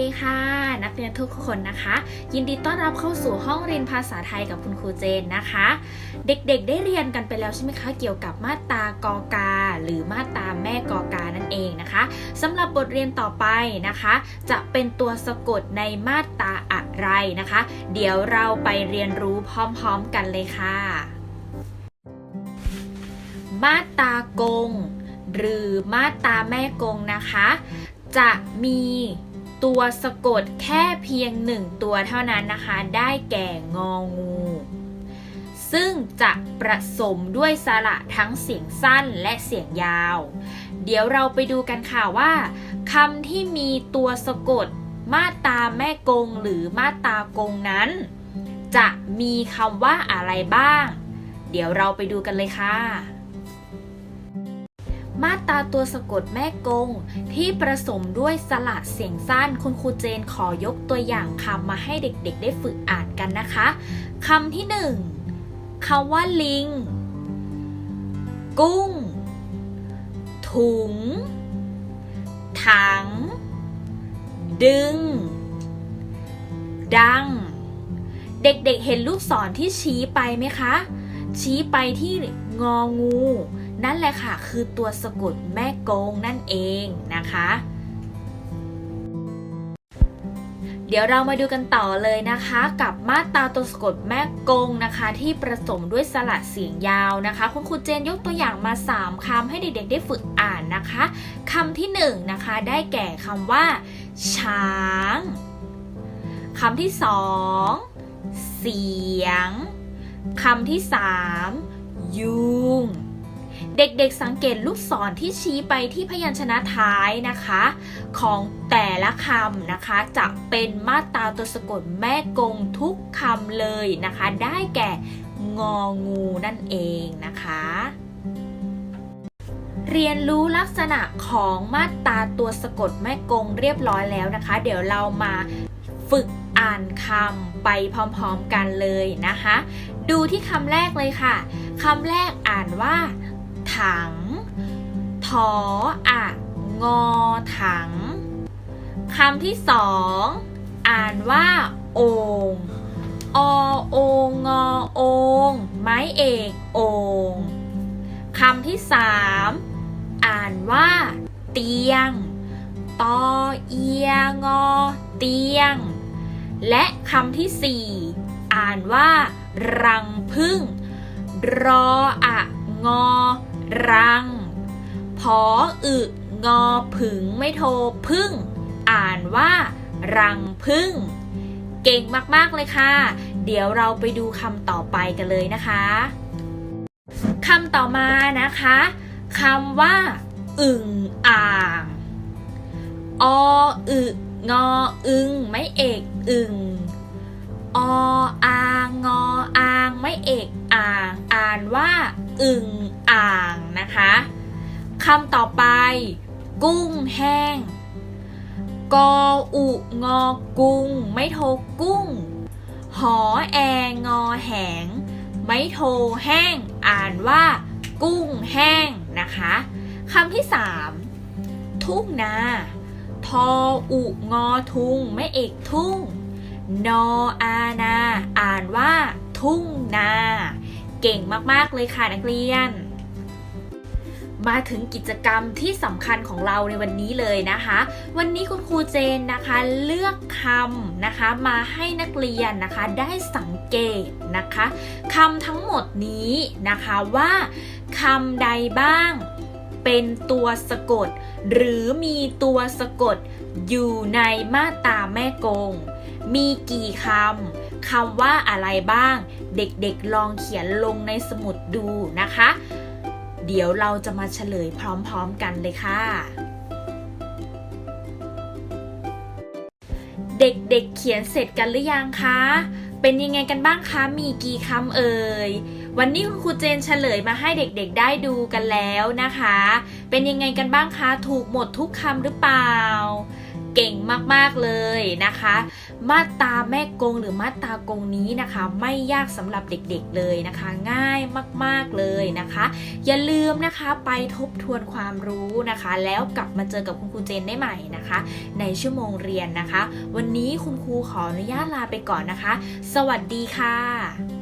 ดีค่ะ นักเรียนทุกคนนะคะ ยินดีต้อนรับเข้าสู่ห้องเรียนภาษาไทยกับคุณครูเจนนะคะ เด็กๆ ได้เรียนกันไปแล้วใช่ไหมคะเกี่ยวกับมาตรากอกา หรือมาตราแม่กอกานั่นเองนะคะสำหรับบทเรียนต่อไปนะคะ จะเป็นตัวสะกดในมาตราอะไรนะคะ เดี๋ยวเราไปเรียนรู้พร้อมๆกันเลยค่ะ มาตรากง หรือมาตราแม่กงนะคะ จะมี ตัวสะกดแค่เพียงหนึ่งตัวเท่านั้นนะคะ ได้แก่งองู ซึ่งจะประสมด้วยสระทั้งเสียงสั้นและเสียงยาว เดี๋ยวเราไปดูกันค่ะว่าคำที่มีตัวสะกดมาตาแม่กงหรือมาตากงนั้น จะมีคำว่าอะไรบ้าง เดี๋ยวเราไปดูกันเลยค่ะ มาตราตัวสะกดแม่กง ที่ประสมด้วยสระเสียงสั้น คุณครูเจนขอยกตัวอย่างคำมาให้เด็กๆ ได้ฝึกอ่านกันนะคะคำที่หนึ่งคำว่าลิง กุ้ง ถุง ถัง ดึง ดัง เด็กๆเห็นลูกศรที่ชี้ไปไหมคะ ชี้ไปที่งองู นั่นแหละค่ะ คือตัวสะกดแม่โกงนั่นเองนะคะ เดี๋ยวเรามาดูกันต่อเลยนะคะ กับมาตราตัวสะกดแม่กงนะคะ ที่ประสมด้วยสระเสียงยาวนะคะ คุณครูเจนยกตัวอย่างมา 3คำให้เด็กๆ ได้ฝึกอ่านนะคะคำที่1นงนะคะได้แก่คำว่า ช้างคำที่สองเสียงคำที่สามยุง เด็กๆสังเกตลูกศรที่ชี้ไปที่พยัญชนะท้ายนะคะ ของแต่ละคำนะคะ จะเป็นมาตราตัวสะกดแม่กงทุกคำเลยนะคะ ได้แก่งองูนั่นเองนะคะ เรียนรู้ลักษณะของมาตราตัวสะกดแม่กงเรียบร้อยแล้วนะคะ เดี๋ยวเรามาฝึกอ่านคำไปพร้อมๆกันเลยนะคะ ดูที่คำแรกเลยค่ะคำแรกอ่านว่า ถังทออะงอถังคำที่สอง อ่านว่าโองอโองงอโองไม้เอกโองคำที่สามอ่านว่า เตียงตอเอียงอ เตียง และคำที่สี่อ่านว่า รังพึ่ง รออะงอ รังพออึงอผึงไม่โทพึ่ง อ่านว่า รังพึ่ง เก่งมากๆเลยค่ะ เดี๋ยวเราไปดูคำต่อไปกันเลยนะคะคำต่อมานะคะคำว่า อึ่งอ่างออึงออึงไม่เอกอึ่งออางงออางไม่เอก อึ่งอ่างนะคะคำต่อไป กุ้งแห้ง กออุงอกุ้ง ไม่โทกุ้ง หอแองอแหง ไม่โทแห้ง อ่านว่า กุ้งแห้งนะคะคำที่สามทุ่งนา ทออุงอทุงไม่เอกทุ่ง นออานา อ่านว่า ทุ่งนา เก่งมากๆเลยค่ะนักเรียน มาถึงกิจกรรมที่สำคัญของเราในวันนี้เลยนะคะ วันนี้คุณครูเจนนะคะเลือกคำนะคะมาให้นักเรียนนะคะได้สังเกตนะคะคำทั้งหมดนี้นะคะว่าคำใดบ้างเป็นตัวสะกด หรือมีตัวสะกดอยู่ในมาตราแม่กง มีกี่คำคำว่าอะไรบ้าง เด็กๆ ลองเขียนลงในสมุดดูนะคะ เดี๋ยวเราจะมาเฉลยพร้อมๆกันเลยค่ะ เด็กๆเเขียนเสร็จกันหรือยังคะ เป็นยังไงกันบ้างคะ มีกี่คำเอ่ย วันนี้คุณครูเจนเฉลยมาให้เด็กๆได้ดูกันแล้วนะคะ เป็นยังไงกันบ้างคะ ถูกหมดทุกคำหรือเปล่า เก่งมากๆเลยนะคะ มาตาแม่กงหรือมาตากงนี้นะคะ ไม่ยากสำหรับเด็กๆเลยนะคะ ง่ายมากๆเลยนะคะ อย่าลืมนะคะไปทบทวนความรู้นะคะ แล้วกลับมาเจอกับคุณครูเจนได้ใหม่นะคะ ในชั่วโมงเรียนนะคะ วันนี้คุณครูขออนุญาตลาไปก่อนนะคะ สวัสดีค่ะ